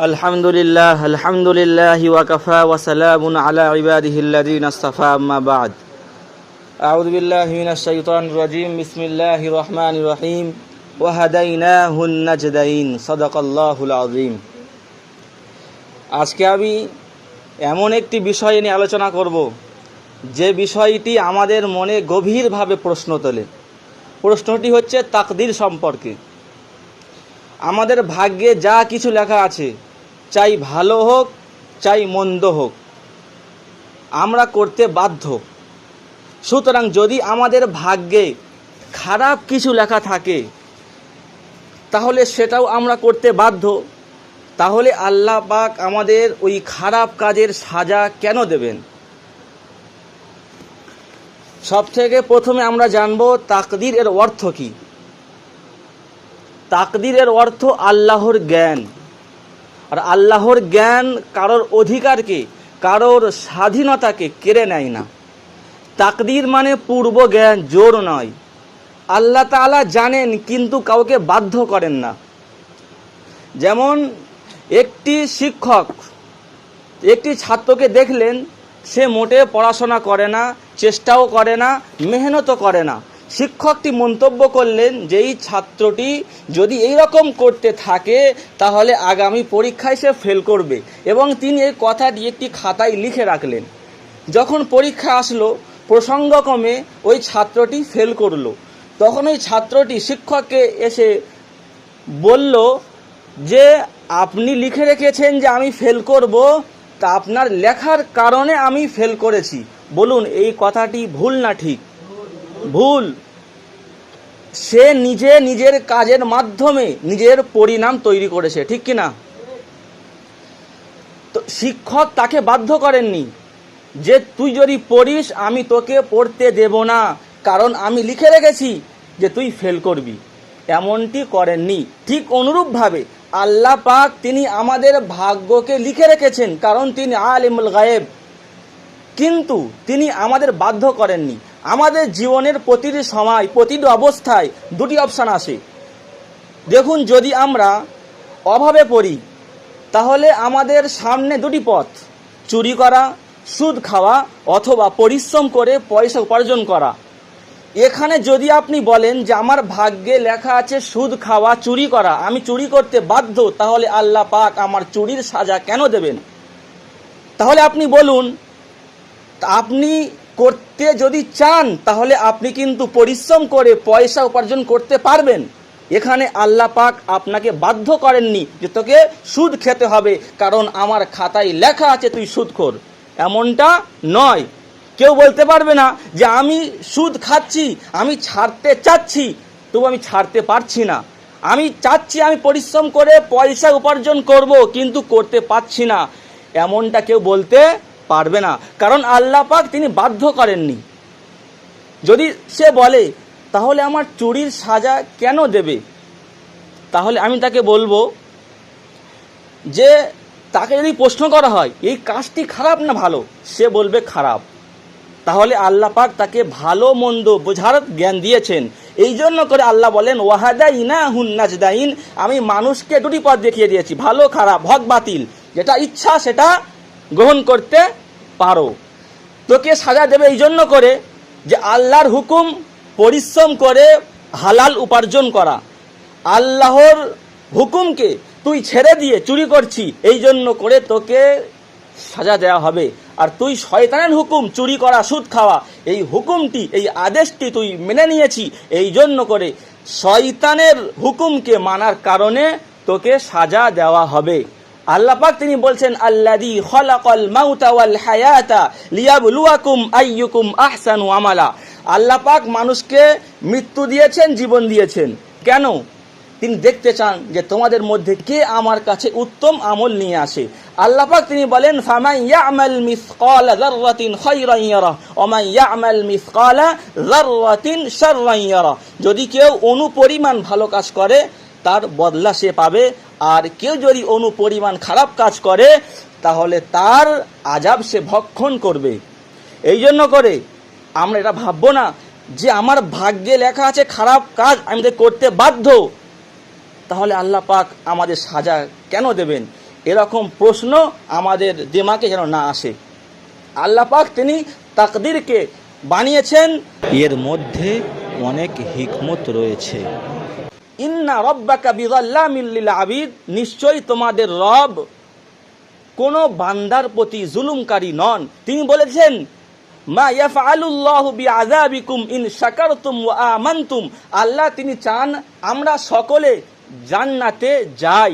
الحمد لله الحمد لله وكفى وسلام على عباده الذين اصطفى أما بعد أعوذ بالله من الشيطان الرجيم بسم الله الرحمن الرحيم وهديناه النجدين صدق الله العظيم আজকে আমি এমন একটি বিষয় নিয়ে আলোচনা করব যে বিষয়টি আমাদের মনে গভীরভাবে প্রশ্ন তোলে প্রশ্নটি হচ্ছে তাকদির সম্পর্কে আমাদের ভাগ্যে যা কিছু লেখা আছে চাই ভালো হোক, চাই মন্দ হোক। আমরা করতে বাধ্য। সুতরাং যদি আমাদের ভাগ্যে খারাপ কিছু লেখা থাকে, তাহলে সেটাও আমরা করতে বাধ্য। তাহলে আল্লাহ পাক আমাদের ওই খারাপ কাজের সাজা কেন দেবেন? সব থেকে প্রথমে আমরা জানব তাকদির এর অর্থ কী। তাকদিরের অর্থ আল্লাহর জ্ঞান। আর আল্লাহর জ্ঞান কারোর অধিকারকে, কারোর স্বাধীনতাকে কেড়ে নেয় না। তাকদির মানে পূর্ব জ্ঞান, জোর নয়। আল্লাহ তাআলা জানেন, কিন্তু কাউকে বাধ্য করেন না। যেমন একটি শিক্ষক, একটি ছাত্রকে দেখলেন, সে মোটে পড়াশোনা করে না, চেষ্টাও করে না, মেহনতও করে না। শিক্ষকটি মন্তব্য করলেন যে এই ছাত্রটি যদি এই রকম করতে থাকে, তাহলে আগামী পরীক্ষায় সে ফেল করবে। এবং তিনি এই কথাটি একটি খাতায় লিখে রাখলেন। যখন পরীক্ষা আসলো, প্রসঙ্গক্রমে ওই ছাত্রটি ফেল করল। তখন ওই ছাত্রটি শিক্ষককে এসে বলল যে, আপনি লিখে রেখেছেন যে আমি ফেল করব, তা আপনার লেখার কারণে আমি ফেল করেছি। বলুন, এই কথাটি ভুল না ঠিক? ভুল। সে নিজে নিজের কাজের মাধ্যমে নিজের পরিণাম তৈরি করেছে, ঠিক কি না তো শিক্ষক তাকে বাধ্য করেননি যে, তুই যদি পড়িস, আমি তোকে পড়তে দেব না। কারণ আমি লিখে রেখেছি যে, তুই ফেল করবি। এমনটি করেননি। ঠিক অনুরূপভাবে আল্লাহ পাক তিনি আমাদের ভাগ্যকে লিখে রেখেছেন, কারণ তিনি আলিমুল গায়েব। কিন্তু তিনি আমাদের বাধ্য করেননি। আমাদের জীবনের প্রতিটি সময়, প্রতিটি অবস্থায় দুটি অপশান আসে। দেখুন, যদি আমরা অভাবে পড়ি, তাহলে আমাদের সামনে দুটি পথ। চুরি করা, সুদ খাওয়া অথবা পরিশ্রম করে পয়সা উপার্জন করা। এখানে যদি আপনি বলেন যে আমার ভাগ্যে লেখা আছে সুদ খাওয়া, চুরি করা, আমি চুরি করতে বাধ্য, তাহলে আল্লাহ পাক আমার চুরির সাজা কেন দেবেন? তাহলে আপনি বলুন, আপনি করতে যদি চান, তাহলে আপনি কিন্তু পরিশ্রম করে পয়সা উপার্জন করতে পারবেন। এখানে আল্লাহ পাক আপনাকে বাধ্য করেননি যে তোকে সুদ খেতে হবে, কারণ আমার খাতায় লেখা আছে তুই সুদখোর। এমনটা নয়। কেউ বলতে পারবে না যে, আমি সুদ খাচ্ছি, আমি ছাড়তে চাচ্ছি, তবু আমি ছাড়তে পারছি না। আমি চাচ্ছি, আমি পরিশ্রম করে পয়সা উপার্জন করব, কিন্তু করতে পারছি না। এমনটা কেউ বলতে পারবে না। কারণ আল্লাহ পাক তিনি বাধ্য করেননি। যদি সে বলে, তাহলে আমার চুরির সাজা কেন দেবে? তাহলে আমি তাকে বলব যে, তাকে যদি প্রশ্ন করা হয়, এই কাজটি খারাপ না ভালো? সে বলবে, খারাপ। তাহলে আল্লাহ পাক তাকে ভালো, মন্দ বোঝার জ্ঞান দিয়েছেন। এই জন্য করে আল্লাহ বলেন ওয়াহাদা ইনা হুন্নাজদাইন আমি মানুষকে দুটি পথ দেখিয়ে দিয়েছি, ভালো, খারাপ, হক বাতিল। যেটা ইচ্ছা সেটা গ্রহণ করতে পারো। তোকে সাজা দেবে এই জন্য করে যে আল্লাহর হুকুম পরিশ্রম করে হালাল উপার্জন করা। আল্লাহর হুকুমকে তুই ছেড়ে দিয়ে চুরি করছি, এই জন্য করে তোকে সাজা দেওয়া হবে। আর তুই শয়তানের হুকুম, চুরি করা, সুদ খাওয়া, এই হুকুমটি, এই আদেশটি তুই মেনে নিয়েছি, এই জন্য করে শয়তানের হুকুমকে মানার কারণে তোকে সাজা দেওয়া হবে। আল্লাহ পাক তিনি বলছেন আল্লাদি খলাকল মাউতা ওয়াল হায়াতা লিয়াবলুয়াকুম আইয়ুকুম আহসানু আমালা। আল্লাহ পাক মানুষকে মৃত্যু দিয়েছেন, জীবন দিয়েছেন। কেন? তিনি দেখতে চান যে তোমাদের মধ্যে কে আমার কাছে উত্তম আমল নিয়ে আসে। আল্লাহ পাক তিনি বলেন, ফামান ইয়ামাল মিসকালা যাররাতিন খায়রান ইয়ারা ওয়া মান ইয়ামাল মিসকালা যাররাতিন শাররান ইয়ারা। যদি কেউ অনুপরিমাণ ভালো কাজ করে, তার বদলা সে পাবে। আর কেউ যদি অনুপরিমাণ খারাপ কাজ করে, তাহলে তার আজাব সে ভক্ষণ করবে। এই জন্য করে আমরা এটা ভাববো না যে আমার ভাগ্যে লেখা আছে খারাপ কাজ, আমি করতে বাধ্য, তাহলে আল্লাহ পাক আমাদের সাজা কেন দেবেন? এরকম প্রশ্ন আমাদের দিমাকে যেন না আসে। আল্লাহ পাক তিনি তাকদিরকে বানিয়েছেন। এর মধ্যে অনেক হিকমত রয়েছে। ইন্না রব্বাকা বিদাল্লামিল্লিল আবিদ, নিশ্চয়ই তোমাদের রব কোন বান্দার প্রতি জুলুমকারী নন। তিনি বলেছেন, মা ইয়াফআলুল্লাহু বিআযাবিকুম ইন শাকারতুম ওয়া আমানতুম। আল্লাহ তিনি চান আমরা সকলে জান্নাতে যাই।